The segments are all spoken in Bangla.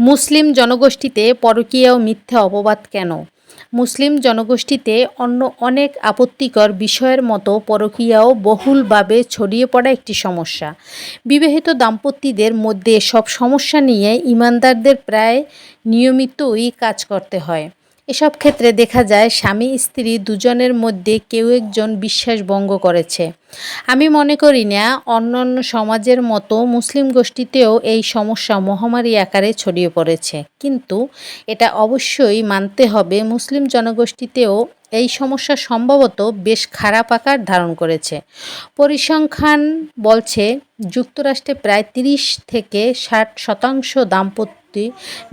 মুসলিম জনগোষ্ঠীতে পরকীয়া মিথ্যা অপবাদ কেন? মুসলিম জনগোষ্ঠীতে অন্য অনেক আপত্তিকর বিষয়ের মতো পরকীয়াও বহুলভাবে ছড়িয়ে পড়া একটি সমস্যা। বিবাহিত দাম্পত্যদের মধ্যে সব সমস্যা নিয়ে ইমানদারদের প্রায় নিয়মিতই কাজ করতে হয়। এসব ক্ষেত্রে দেখা যায় স্বামী, স্ত্রী দুজনের মধ্যে কেউ একজন বিশ্বাস ভঙ্গ করেছে। আমি মনে করি না, অন্যান্য সমাজের মতো মুসলিম গোষ্ঠীতেও এই সমস্যা মহামারী আকারে ছড়িয়ে পড়েছে। কিন্তু এটা অবশ্যই মানতে হবে, মুসলিম জনগোষ্ঠীতেও এই সমস্যা সম্ভবত বেশ খারাপ আকার ধারণ করেছে। পরিসংখ্যান বলছে, যুক্তরাষ্ট্রে প্রায় তিরিশ থেকে ষাট শতাংশ দাম্পত্য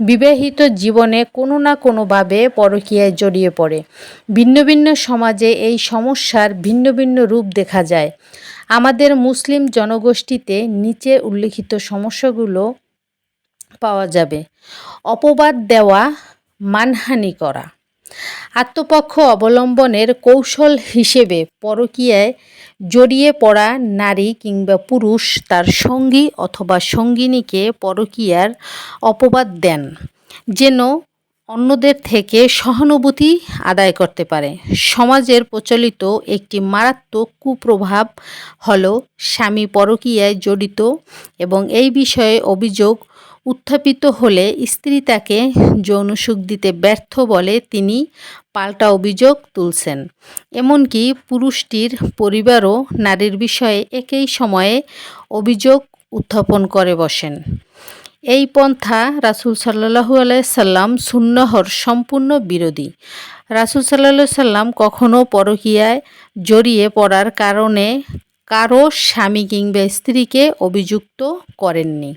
বিবাহিত জীবনে কোনো না কোনোভাবে পরকীয়ায় জড়িয়ে পড়ে। ভিন্ন ভিন্ন সমাজে এই সমস্যার ভিন্ন ভিন্ন রূপ দেখা যায়। আমাদের মুসলিম জনগোষ্ঠীতে নিচে উল্লিখিত সমস্যাগুলো পাওয়া যাবে। অপবাদ দেওয়া, মানহানি করা। আত্মপক্ষ অবলম্বনের কৌশল হিসেবে পরকীয়ায় জড়িয়ে পড়া নারী কিংবা পুরুষ তার সঙ্গী অথবা সঙ্গিনীকে পরকীয়ার অপবাদ দেন, যেন অন্যদের থেকে সহানুভূতি আদায় করতে পারে। সমাজের প্রচলিত একটি মারাত্মক কুপ্রভাব হল স্বামী পরকীয়ায় জড়িত এবং এই বিষয়ে অভিযোগ উত্থাপিত হলে স্ত্রী তাকে যৌন সুখ দিতে ব্যর্থ বলে তিনি পাল্টা অভিযোগ তুলছেন। এমনকি পুরুষটির পরিবারও নারীর বিষয়ে একই সময়ে অভিযোগ উত্থাপন করে বসেন। এই পন্থা রাসুল সাল্লাহু আলাইসাল্লাম সুন্নহর সম্পূর্ণ বিরোধী। রাসুল সাল্লাহ সাল্লাম কখনও পরকীয়ায় জড়িয়ে পড়ার কারণে কারও স্বামী কিংবা স্ত্রীকে অভিযুক্ত করেননি।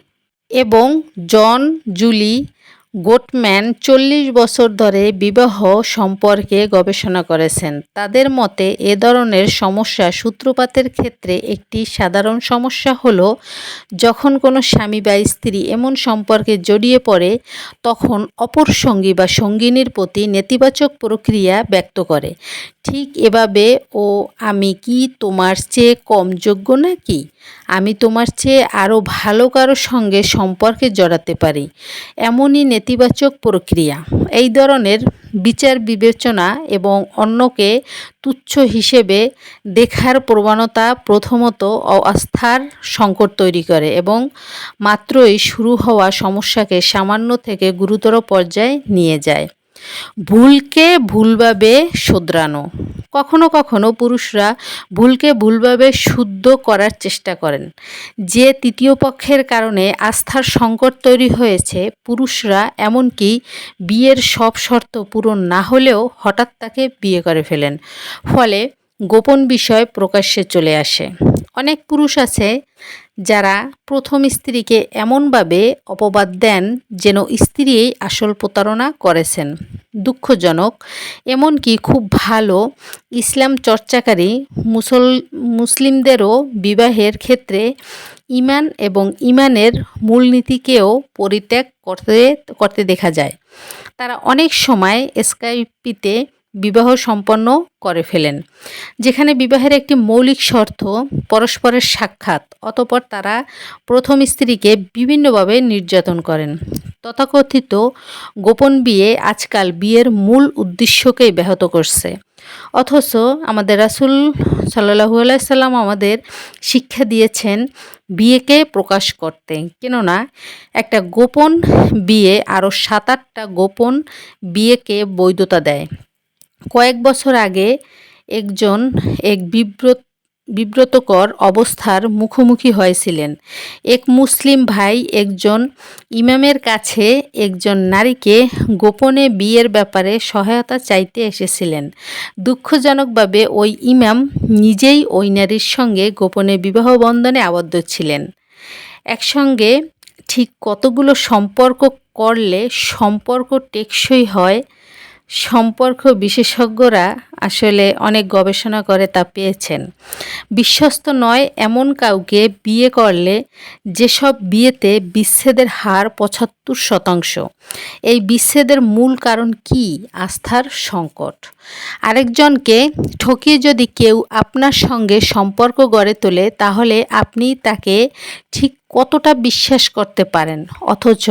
এবং জন জুলি গোটম্যান চল্লিশ বছর ধরে বিবাহ সম্পর্কে গবেষণা করেছেন। তাদের মতে, এ ধরনের সমস্যা সূত্রপাতের ক্ষেত্রে একটি সাধারণ সমস্যা হল, যখন কোনো স্বামী বা স্ত্রী এমন সম্পর্কে জড়িয়ে পড়ে, তখন অপর সঙ্গী বা সঙ্গিনীর প্রতি নেতিবাচক প্রক্রিয়া ব্যক্ত করে। ঠিক এভাবে, ও, আমি কি তোমার চেয়ে কম যোগ্য নাকি? আমি তোমার চেয়ে আরও ভালো কারও সঙ্গে সম্পর্কে জড়াতে পারি। এমনই নেতিবাচক প্রক্রিয়া। এই ধরনের বিচার বিবেচনা এবং অন্যকে তুচ্ছ হিসেবে দেখার প্রবণতা প্রথমত অস্থার সংকট তৈরি করে এবং মাত্রই শুরু হওয়া সমস্যাকে সামান্য থেকে গুরুতর পর্যায়ে নিয়ে যায়। ভুলকে ভুলভাবে শোধরানো। কখনো কখনো পুরুষরা ভুলকে ভুলভাবে শুদ্ধ করার চেষ্টা করেন। যে তৃতীয় পক্ষের কারণে আস্থার সংকট তৈরি হয়েছে, পুরুষরা এমনকি বিয়ের সব শর্ত পূরণ না হলেও হঠাৎ তাকে বিয়ে করে ফেলেন। ফলে গোপন বিষয় প্রকাশ্যে চলে আসে। অনেক পুরুষ আছে যারা প্রথম স্ত্রীকে এমনভাবে অপবাদ দেন যেন স্ত্রী আসল প্রতারণা করেছেন। দুঃখজনক। এমনকি খুব ভালো ইসলাম চর্চাকারী মুসল, মুসলিমদেরও বিবাহের ক্ষেত্রে ইমান এবং ইমানের মূলনীতিকেও পরিত্যাগ করতে করতে দেখা যায়। তারা অনেক সময় স্কাইপিতে বিবাহ সম্পন্ন করে ফেলেন, যেখানে বিবাহের একটি মৌলিক শর্ত পরস্পরের সাক্ষাৎ, অতপর তারা প্রথম স্ত্রীকে বিভিন্নভাবে নির্যাতন করেন। তথাকথিত গোপন বিয়ে আজকাল বিয়ের মূল উদ্দেশ্যকেই ব্যাহত করছে। অথচ আমাদের রাসুল সাল্লাহু আলাইসাল্লাম আমাদের শিক্ষা দিয়েছেন বিয়েকে প্রকাশ করতে, কেননা একটা গোপন বিয়ে আরও সাত আটটা গোপন বিয়েকে বৈধতা দেয়। কয়েক বছর আগে একজন এক বিব্রত, বিব্রতকর অবস্থার মুখোমুখি হয়েছিলেন। এক মুসলিম ভাই একজন ইমামের কাছে একজন নারীকে গোপনে বিয়ের ব্যাপারে সহায়তা চাইতে এসেছিলেন। দুঃখজনকভাবে ওই ইমাম নিজেই ওই নারীর সঙ্গে গোপনে বিবাহ বন্ধনে আবদ্ধ ছিলেন। একসঙ্গে ঠিক কতগুলো সম্পর্ক করলে সম্পর্ক টেকসই হয় সম্পর্ক বিশেষজ্ঞরা আসলে অনেক গবেষণা করে তা পেয়েছেন। বিশ্বস্ত নয়, এমন কাউকে বিয়ে করলে যেসব বিয়েতে বিচ্ছেদের হার পঁচাত্তর শতাংশ। এই বিচ্ছেদের মূল কারণ কি? আস্থার সংকট। আরেকজনকে, ঠকিয়ে যদি কেউ আপনার সঙ্গে সম্পর্ক গড়ে তোলে, তাহলে আপনি তাকে ঠিক কতটা বিশ্বাস করতে পারেন? অথচ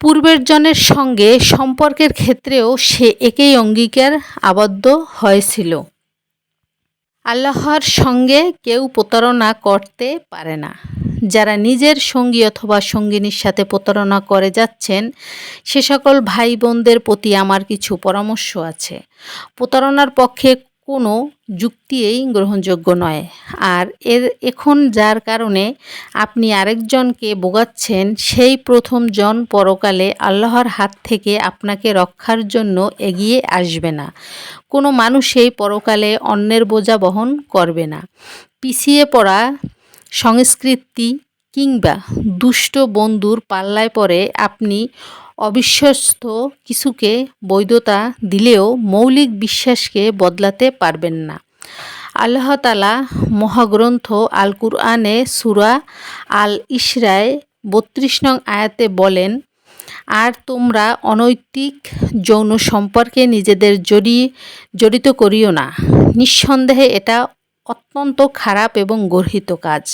পূর্বের জনের সঙ্গে সম্পর্কের ক্ষেত্রেও সে একই অঙ্গীকার আবদ্ধ হয়েছিল। আল্লাহর সঙ্গে কেউ প্রতারণা করতে পারে না। যারা নিজের সঙ্গী অথবা সঙ্গিনীর সাথে প্রতারণা করে যাচ্ছেন, সে সকল ভাই বোনদের প্রতি আমার কিছু পরামর্শ আছে। প্রতারণার পক্ষে কোনো যুক্তিই গ্রহণযোগ্য নয়। আর এর, এখন যার কারণে আপনি আরেকজনকে বোগাচ্ছেন, সেই প্রথম জন পরকালে আল্লাহর হাত থেকে আপনাকে রক্ষার জন্য এগিয়ে আসবে না। কোনো মানুষই পরকালে অন্যের বোঝা বহন করবে না। পিছিয়ে পড়া সংস্কৃতি কিংবা দুষ্ট বন্ধুর পাল্লায় পরে আপনি অবিশ্বস্ত কিছুকে বৈধতা দিলেও মৌলিক বিশ্বাসকে বদলাতে পারবেন না। আল্লাহ তালা মহাগ্রন্থ আল কুরআনে সুরা আল ইসরায় বত্রিশ নং আয়াতে বলেন, আর তোমরা অনৈতিক যৌন সম্পর্কে নিজেদের জড়িয়ে জড়িত করিও না। নিঃসন্দেহে এটা অত্যন্ত খারাপ এবং গর্হিত কাজ।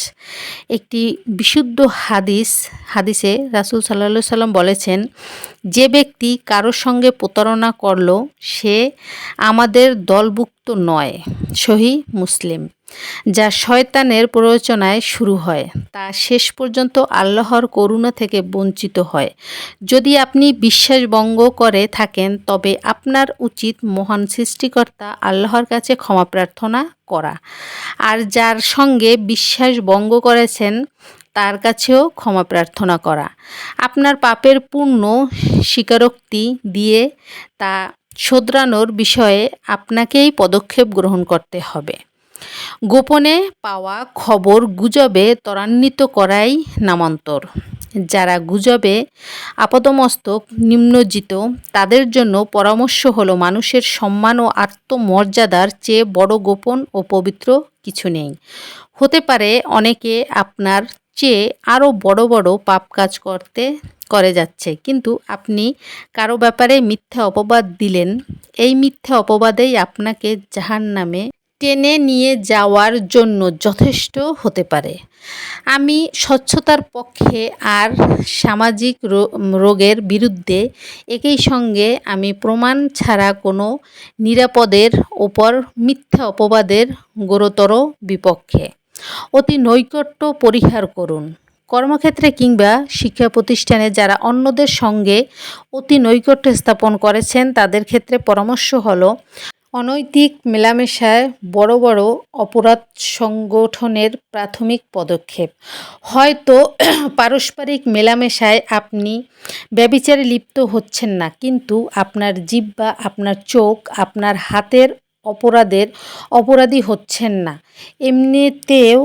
একটি বিশুদ্ধ হাদিস, হাদিসে রাসুল সাল্লা সাল্লাম বলেছেন, যে ব্যক্তি কারোর সঙ্গে প্রতারণা করল, সে আমাদের দলভুক্ত নয়। সহি মুসলিম। যা শয়তানের প্ররোচনায় শুরু হয়, তা শেষ পর্যন্ত আল্লাহর করুণা থেকে বঞ্চিত হয়। যদি আপনি বিশ্বাসভঙ্গ করে থাকেন, তবে আপনার উচিত মহান সৃষ্টিকর্তা আল্লাহর কাছে ক্ষমা প্রার্থনা করা। আর যার সঙ্গে বিশ্বাস ভঙ্গ করেছেন, তার কাছেও ক্ষমা প্রার্থনা করা। আপনার পাপের পূর্ণ স্বীকারোক্তি দিয়ে তা শোধরানোর বিষয়ে আপনাকেই পদক্ষেপ গ্রহণ করতে হবে। গোপনে পাওয়া খবর গুজবে ত্বরান্বিত করাই নামান্তর। যারা গুজবে আপাদমস্তক নিম্নজিত, তাদের জন্য পরামর্শ হলো মানুষের সম্মান ও আত্মমর্যাদার চেয়ে বড় গোপন ও পবিত্র কিছু নেই। হতে পারে অনেকে আপনার চেয়ে আরও বড় বড় পাপ কাজ করতে, করে যাচ্ছে, কিন্তু আপনি কারও ব্যাপারে মিথ্যা অপবাদ দিলেন, এই মিথ্যা অপবাদেই আপনাকে জাহান নামে টেনে নিয়ে যাওয়ার জন্য যথেষ্ট হতে পারে। আমি স্বচ্ছতার পক্ষে আর সামাজিক রোগের বিরুদ্ধে একই সঙ্গে আমি প্রমাণ ছাড়া কোনো নিরাপদের ওপর মিথ্যা অপবাদের গুরুতর বিপক্ষে। অতি নৈকট্য পরিহার করুন। কর্মক্ষেত্রে কিংবা শিক্ষা প্রতিষ্ঠানে যারা অন্যদের সঙ্গে অতি নৈকট্য স্থাপন করেছেন, তাদের ক্ষেত্রে পরামর্শ হলো অনৈতিক মেলামেশায় বড় বড় অপরাধ সংগঠনের প্রাথমিক পদক্ষেপ। হয়তো পারস্পরিক মেলামেশায় আপনি ব্যবিচারে লিপ্ত হচ্ছেন না, কিন্তু আপনার জিব্বা আপনার চোখ, আপনার হাতের অপরাধের অপরাধী হচ্ছেন না। এমনিতেও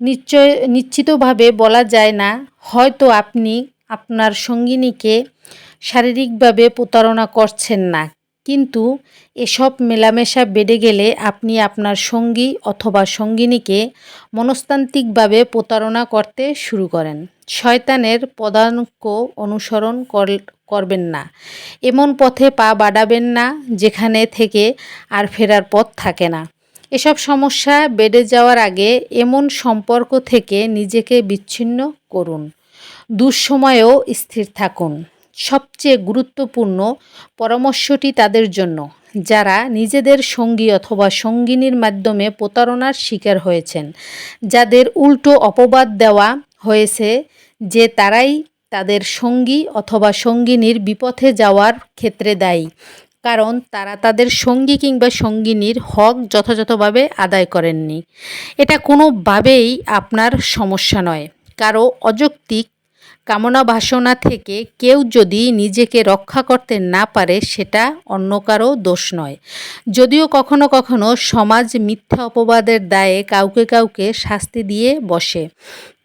নিশ্চয়, নিশ্চিতভাবে বলা যায় না, হয়তো আপনি আপনার সঙ্গিনীকে শারীরিকভাবে প্রতারণা করছেন না কিন্তু এসব মেলামেশা বেড়ে গেলে আপনি আপনার সঙ্গী অথবা সঙ্গিনীকে মনস্তান্ত্রিকভাবে প্রতারণা করতে শুরু করেন। শয়তানের পদাঙ্ক অনুসরণ করবেন না। এমন পথে পা বাড়াবেন না যেখানে থেকে আর ফেরার পথ থাকে না। এসব সমস্যা বেড়ে যাওয়ার আগে এমন সম্পর্ক থেকে নিজেকে বিচ্ছিন্ন করুন। দুঃসময়েও স্থির থাকুন। সবচেয়ে গুরুত্বপূর্ণ পরামর্শটি তাদের জন্য। যারা নিজেদের সঙ্গী অথবা সঙ্গিনীর মাধ্যমে প্রতারণার শিকার হয়েছেন, যাদের উল্টো অপবাদ দেওয়া হয়েছে যে তারাই তাদের সঙ্গী অথবা সঙ্গিনীর বিপথে যাওয়ার ক্ষেত্রে দায়ী। কারণ তারা তাদের সঙ্গী কিংবা সঙ্গিনীর হক যথাযথভাবে আদায় করেননি। এটা কোনোভাবেই আপনার সমস্যা নয়। কারও অযৌক্তিক কামনা বাসনা থেকে কেউ যদি নিজেকে রক্ষা করতে না পারে, সেটা অন্য কারও দোষ নয়। যদিও কখনো কখনো সমাজ মিথ্যা অপবাদের দায়ে কাউকে কাউকে শাস্তি দিয়ে বসে।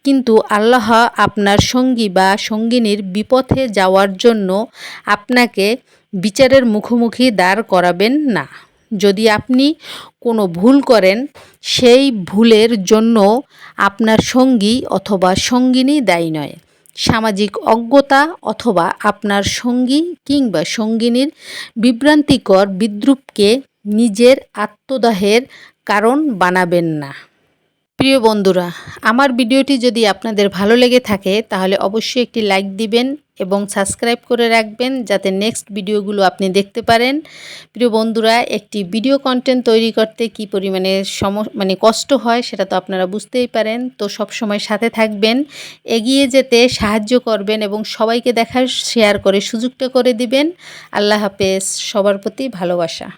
কিন্তু আল্লাহ আপনার সঙ্গী বা সঙ্গিনীর বিপথে যাওয়ার জন্য আপনাকে বিচারের মুখোমুখি দাঁড় করাবেন না। যদি আপনি কোনো ভুল করেন, সেই ভুলের জন্য আপনার সঙ্গী অথবা সঙ্গিনী দায়ী নয়। সামাজিক অজ্ঞতা অথবা আপনার সঙ্গী কিংবা সঙ্গিনীর বিভ্রান্তিকর বিদ্রুপকে নিজের আত্মদাহের কারণ বানাবেন না। প্রিয় বন্ধুরা, আমার ভিডিওটি যদি আপনাদের ভালো লেগে থাকে, তাহলে অবশ্যই একটি লাইক দিবেন এবং সাবস্ক্রাইব করে রাখবেন যাতে নেক্সট ভিডিওগুলো আপনি দেখতে পারেন। প্রিয় বন্ধুরা, একটি ভিডিও কন্টেন্ট তৈরি করতে কি পরিমাণে সম মানে কষ্ট হয় সেটা তো আপনারা বুঝতেই পারেন। তো সব সময় সাথে থাকবেন, এগিয়ে যেতে সাহায্য করবেন এবং সবাইকে দেখার শেয়ার করে সুযোগটা করে দিবেন। আল্লাহ হাফেজ, সবার প্রতি ভালোবাসা।